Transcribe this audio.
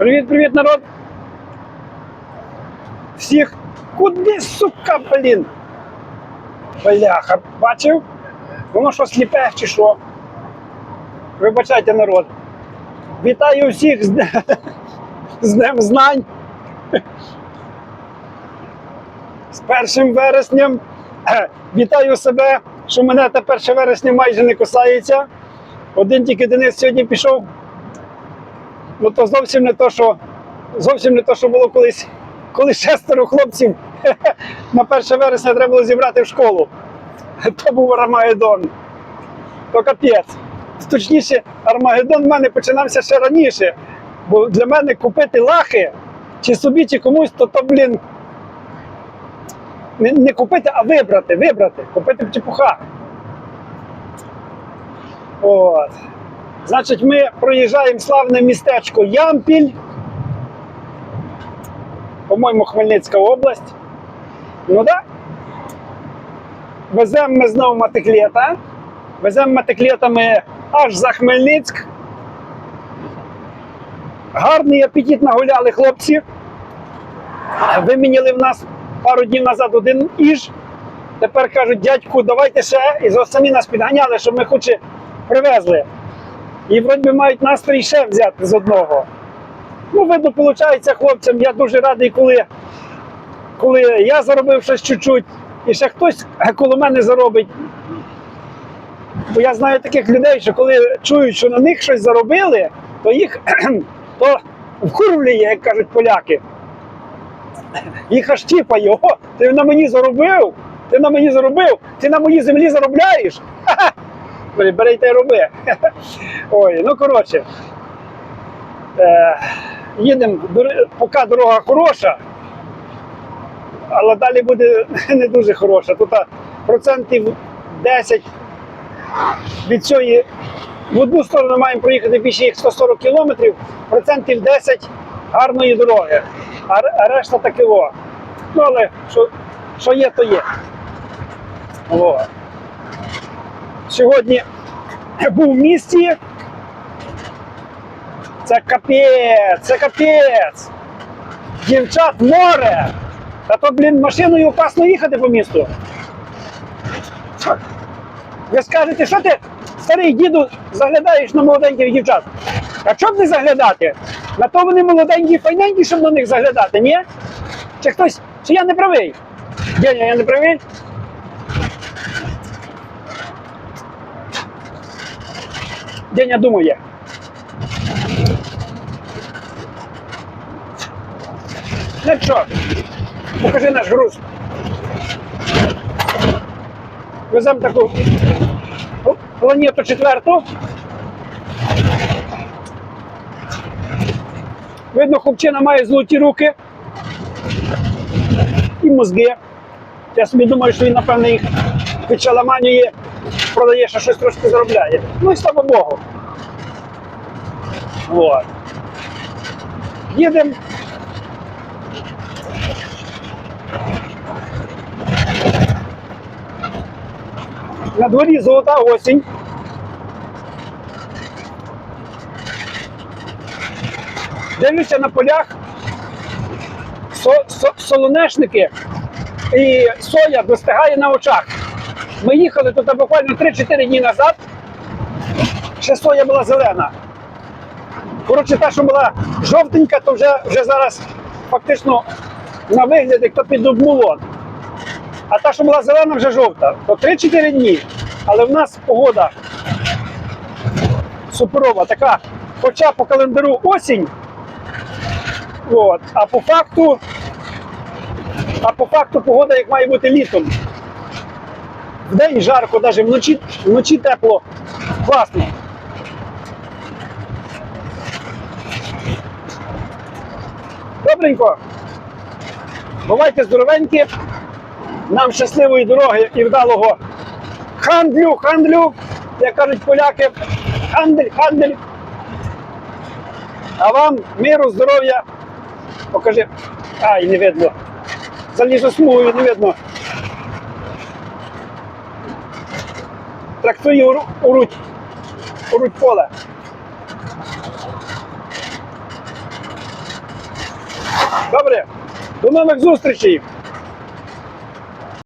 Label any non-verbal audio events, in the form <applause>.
Привіт, привіт, народ! Всіх куди, сука, блін? Бляха, бачив? Воно що сліпе чи що? Вибачайте, народ. Вітаю всіх з, <laughs> з Днем Знань. З першим вереснем. <clears throat> Вітаю себе, що мене та 1 вересня майже не кусається. Один тільки Денис сьогодні пішов ну то зовсім не то, що зовсім не то, що було колись, коли шестеро хлопців <laughs> на 1 вересня треба було зібрати в школу. <laughs> То був Армагеддон. То капець. Точніше, Армагеддон в мене починався ще раніше. Бо для мене купити лахи чи собі, чи комусь, то то, блін. Не, не купити, а вибрати, вибрати, купити в чепуха. От. Значить, ми проїжджаємо славне містечко Ямпіль. По-моєму, Хмельницька область. Ну так. Веземо ми знову мотоциклета. Веземо мотоциклетами аж за Хмельницьк. Гарний апетит нагуляли хлопці. Виміняли в нас пару днів назад один іж. Тепер кажуть, дядьку, давайте ще. І самі нас підганяли, щоб ми хоч привезли. І вроді мають настрій ще взяти з одного. Ну, видно, виходить хлопцям. Я дуже радий, коли, коли я заробив щось чуть-чуть, і ще хтось коло мене заробить. Бо я знаю таких людей, що коли чують, що на них щось заробили, то їх <clears throat> то вкурвлює, як кажуть поляки. Їх аж тіпає, о, ти на мені заробив, ти на мені заробив, ти на моїй землі заробляєш. Ха-ха. <laughs> Бери, бери та й роби. <laughs> Ой, ну коротше. Е, їдемо, поки дорога хороша, але далі буде <laughs> не дуже хороша. Тут процентів 10 від цієї в одну сторону маємо проїхати більше як 140 кілометрів, процентів 10 гарної дороги, а, решта таки во. Ну, але що, що є, то є. Во. Сьогодні був в місті. Це капець, це капець. Дівчат море. Та то, блін, машиною опасно їхати по місту. Ви скажете, що ти, старий діду, заглядаєш на молоденьких дівчат? А чого б не заглядати? На то вони молоденькі і файненькі, щоб на них заглядати, ні? Чи хтось, чи я не правий? Деня, я не правий? Деня думає. Ну що, покажи наш груз. Веземо таку планету четверту. Видно, хлопчина має золоті руки і мозги. Я собі думаю, що він, напевно, їх підшаламанює, продає, що щось трошки заробляє. Ну і слава Богу. Вот. Їдемо. На дворі золота осінь. Дивлюся на полях со- со- солонешники і соя достигає на очах. Ми їхали тут буквально 3-4 дні назад. Ще соя була зелена. Коротше, та, що була жовтенька, то вже, вже зараз фактично на вигляд, як то під. А та, що була зелена, вже жовта. То 3-4 дні. Але в нас погода суперова, така, хоча по календару осінь, от, а по факту, а по факту погода як має бути літом. Вдень жарко, навіть вночі, вночі тепло. Класно. Добренько. Бувайте здоровенькі. Нам щасливої дороги і вдалого хандлю, хандлю, як кажуть поляки. Хандель, хандель. А вам миру, здоров'я. Покажи. Ай, не видно. Залізу смугою, не видно. трактує уруть, уруть поле. Добре, до нових зустрічей!